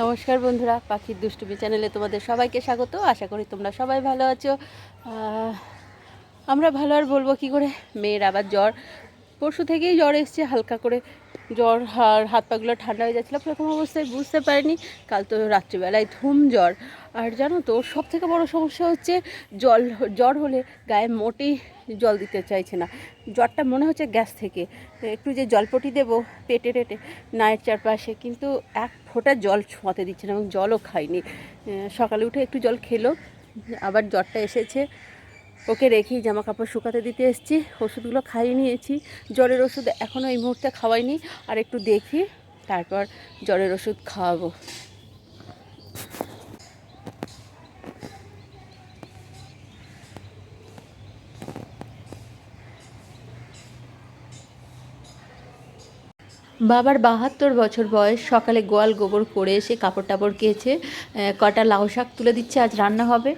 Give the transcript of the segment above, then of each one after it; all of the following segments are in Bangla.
নমস্কার বন্ধুরা, পাখির দুষ্টুমি চ্যানেলে তোমাদের সবাইকে স্বাগত। আশা করি তোমরা সবাই ভালো আছো। আমরা ভালো আর বলব কি করে? মেয়ের আবার জ্বর। পরশু থেকেই জ্বর এসছে, হালকা করে জ্বর আর হাত পাগুলো ঠান্ডা হয়ে যাচ্ছিল, প্রথম অবস্থায় বুঝতে পারিনি, কাল তো রাত্রিবেলায় ধুম জ্বর। আর জানো তো সব থেকে বড় সমস্যা হচ্ছে জল, জ্বর হলে গায়ে মোটেই জল দিতে চাইছে না। জ্বরটা মনে হচ্ছে গ্যাস থেকে। একটু যে জলপটি দেবো, পেটে টেটে, নায়ের চারপাশে, কিন্তু এক ফোঁটা জল ছোঁয়াতে দিচ্ছে না এবং জলও খাইনি। সকালে উঠে একটু জল খেলো, আবার জ্বরটা এসেছে। ওকে রেখেই জামা কাপড় শুকাতে দিতে এসেছি। ওষুধগুলো খাইয়ে নিয়েছি। জ্বরের ওষুধ এখনও এই মুহূর্তে খাওয়াইনি। আর একটু দেখি তারপর জ্বরের ওষুধ খাওয়াবো। বাবার বাহাত্তর বছর বয়স সকালে গোয়াল গোবর করে এসে কাপড় টাপড় আহ, কটা লাউ শাক তুলে দিচ্ছে আজ রান্না হবে।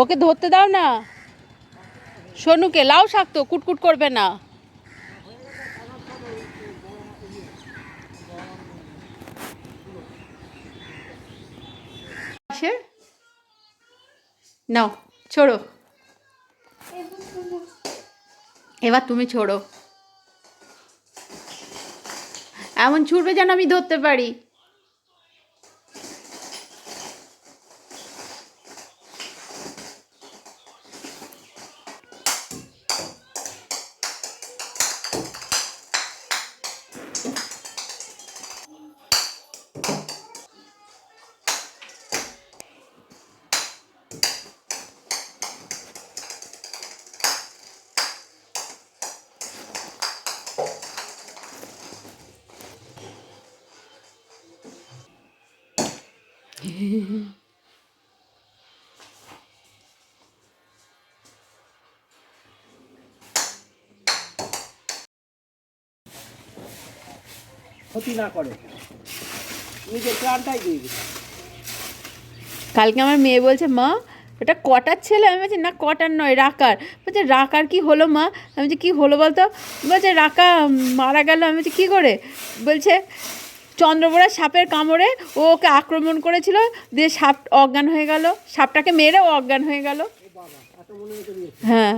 ওকে ধরতে দাও না। সোনুকে লাউ শাক তো, কুটকুট করবে না। নাও, ছোড়ো। এবার তুমি ছোড়ো। এমন ছুটবে যেন আমি ধরতে পারি। Спасибо. ক্ষতি না করে। নিজের প্রাণটাই দিয়ে দিবে কালকে আমার মেয়ে বলছে মা এটা কটার ছেলে? আমি বলছি না কটার নয় রাকার। বলছে রাকার কি হলো মা? আমি বলছি কী হলো বলতো? বলছে রাকা মারা গেল। আমি বলছি কী করে? বলছে চন্দ্রবোড়া সাপের কামড়ে ও ওকে আক্রমণ করেছিল দিয়ে সাপ অজ্ঞান হয়ে গেল। সাপটাকে মেরে ও অজ্ঞান হয়ে গেল। হ্যাঁ।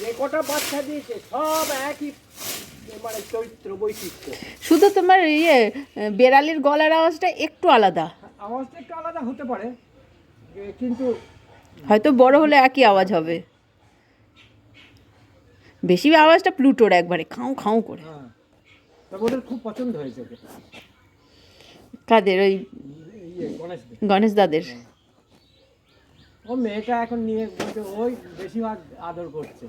যে কটা বাচ্চা দিয়েছে সব একই মানে চরিত্র বৈশিষ্ট্য। শুধু তোমার ইয়ে বেড়ালির গলার আওয়াজটা একটু আলাদা। আওয়াজটা একটু আলাদা হতে পারে কিন্তু হয়তো বড় হলে একই আওয়াজ হবে। বেশি আওয়াজটা প্লুটোর একবারে খাও খাও করে। হ্যাঁ ওদের খুব পছন্দ হয়েছে কাদের? ওই ইয়ে গণেশ গণেশ দাদের। ও মেয়েটা এখন নিয়ে ওই বেশি আদর করছে।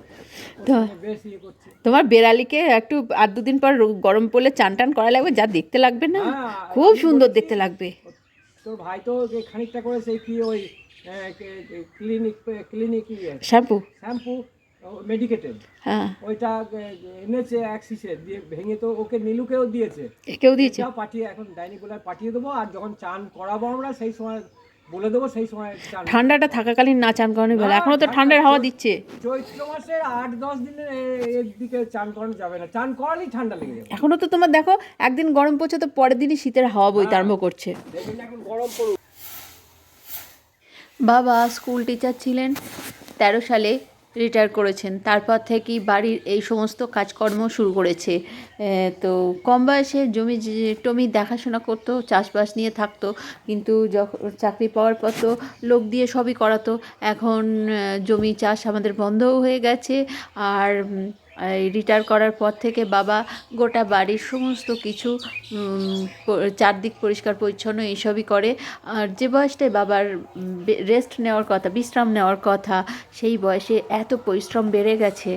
বেশ ইয়ে করছে। তোমার বেড়ালিকে একটু আর দুদিন পর গরম পড়লে চান টান করা লাগবে? যা দেখতে লাগবে না? হ্যাঁ, খুব সুন্দর দেখতে লাগবে। তোর ভাই তো যে খানিকটা করেছে কি ওই clinic clinic shampoo. Shampoo medicated. হ্যাঁ। ওইটা এনেছে এক শিশে দিয়ে ভেঙে তো ওকে নীলুকেও দিয়েছে। একেও দিয়েছে। পাঠিয়ে এখন ডাইনিং গুলায় পাঠিয়ে দেবো আর যখন চান করাবো আমরা সেই সময় বলে দেবো সেই সময় ঠান্ডাটা থাকাকালীন না চান করানো ভালো। এখনও তো ঠান্ডার হাওয়া দিচ্ছে। চৈত্র মাসের আট দশ দিনের এর দিকে চান করানো যাবে না। চান করালেই ঠান্ডা লেগে যাবে। এখনও তো তোমার দেখো একদিন গরম পড়ছে তো পরের দিনই শীতের হাওয়া বইতে আরম্ভ করছে। এখন গরম পড়ুক। বাবা স্কুল টিচার ছিলেন তেরো সালে। রিটায়ার করেছেন। তারপর থেকেই বাড়ির এই সমস্ত কাজকর্ম শুরু করেছে। তো কম বয়সে জমি টমি দেখাশোনা করতো, চাষবাস নিয়ে থাকতো, কিন্তু যখন চাকরি পাওয়ার পর তো লোক দিয়ে সবই করাতো। এখন জমি চাষ আমাদের বন্ধও হয়ে গেছে। আর রিটায়ার করার পর থেকে বাবা গোটা বাড়ির সমস্ত কিছু চারদিক পরিষ্কার পরিচ্ছন্ন এইসবই করে। আর যে বয়সটায় বাবার রেস্ট নেওয়ার কথা, বিশ্রাম নেওয়ার কথা, সেই বয়সে এত পরিশ্রম বেড়ে গেছে।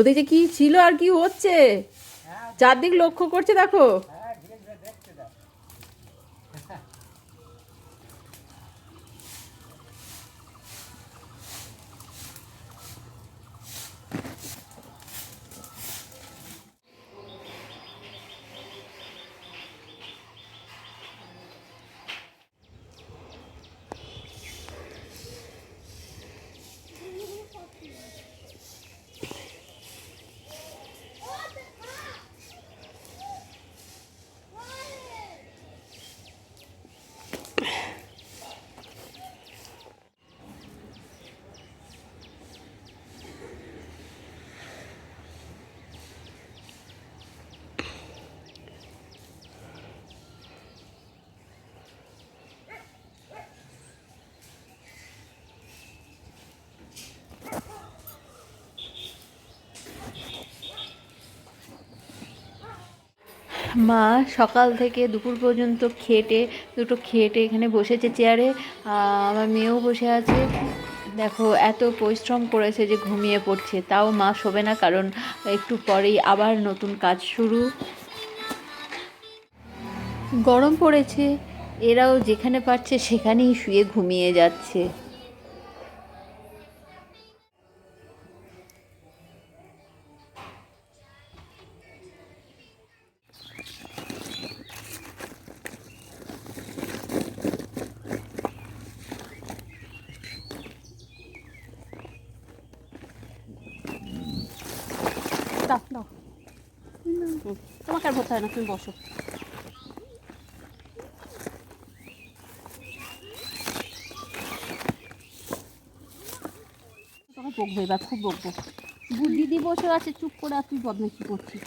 ওদিকে কি ছিল আর কি হচ্ছে? চারদিক লক্ষ্য করছে দেখো। মা সকাল থেকে দুপুর পর্যন্ত খেটে, দুটো খেটে এখানে বসেছে চেয়ারে। আমার মেয়েও বসে আছে। দেখো, এত পরিশ্রম করেছে যে ঘুমিয়ে পড়ছে। তাও মা শোবে না, কারণ একটু পরেই আবার নতুন কাজ শুরু। গরম পড়েছে, এরাও যেখানে পারছে সেখানেই শুয়ে ঘুমিয়ে যাচ্ছে। তোমাকে আর ভরতে হয় না, তুমি বসো। তোমাকে বকবো, এবার খুব বকবো। বুদ্ধি দিয়ে বসে আছে, চুপ করে আর তুই বদমাইশি করছিস।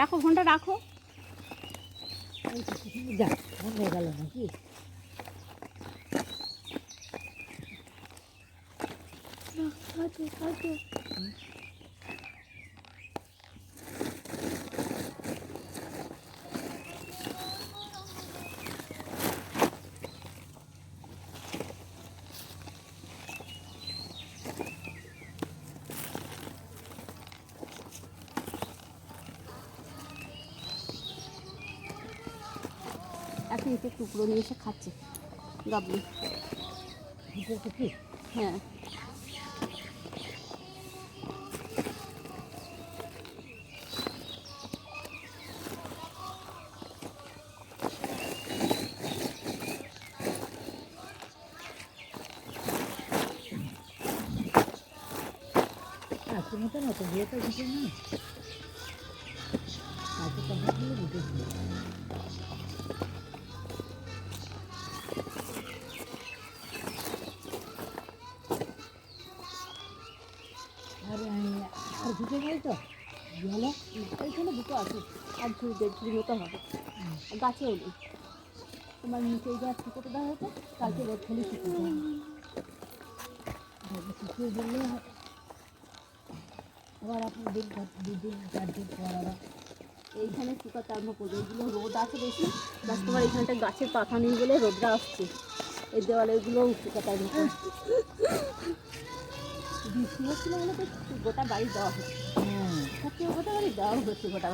রাখো ফোনটা রাখো। হয়ে গেল নাকি? এখন একটু টুকরো নিয়ে এসে খাচ্ছে। গাবলি। হ্যাঁ। আজকে মতো না তো না? গেলে এইখানে দুটো আছে। আর ঝুড়ি দেড় ঝুড়ি মতো হবে। গাছে ওলি তোমার নিচে এই গাছ শুকোতে দেওয়া হয়েছে কালকে রোদ খেলে শুকিয়ে যাবে শুকিয়ে বললে আবার আপনি দিন দুদিন চার দিন পর আবার এইখানে শুকাতে আরম্ভ করবে। এগুলো রোদ আছে বেশি প্লাস তোমার এখানটা গাছের পাতা নেই বলে রোদটা আসছে। এই দেওয়ালে এগুলো শুকাতে আরম্ভ করছে বৃষ্টি হচ্ছিল বলে তো গোটা বাড়ি দেওয়া হচ্ছে হ্যাঁ সত্যি গোটা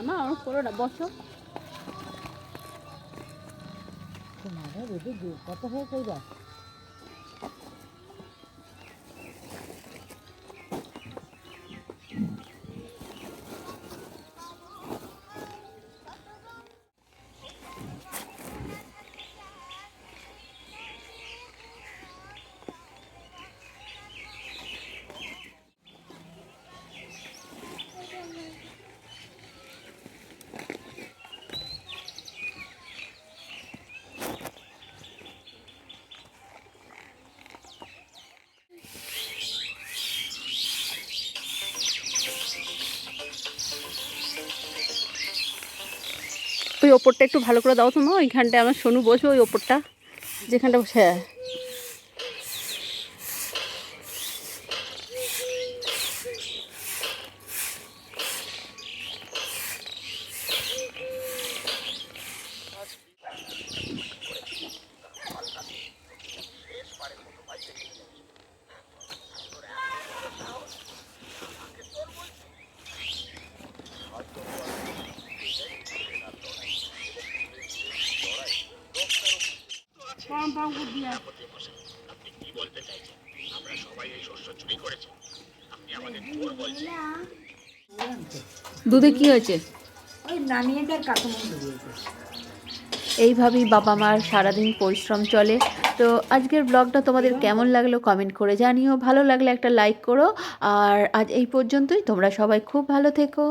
না মা আমার করো না বসো। তোমার কত হয়ে কইবা? ওই ওপরটা একটু ভালো করে দাও তো মা, ওইখানটায় আমার সোনু বসবে, ওই ওপরটা। যেখানটা বসে হ্যাঁ দুধে কি হয়েছে? ওই নামিয়ে দেয় কাকুমন দিয়েছে এইভাবেই বাবা মার সারাদিন পরিশ্রম চলে। তো আজকের ব্লগটা তোমাদের কেমন লাগল কমেন্ট করে জানিও। ভালো লাগলে একটা লাইক করো। আর আজ এই পর্যন্তই। তোমরা সবাই খুব ভালো থেকো।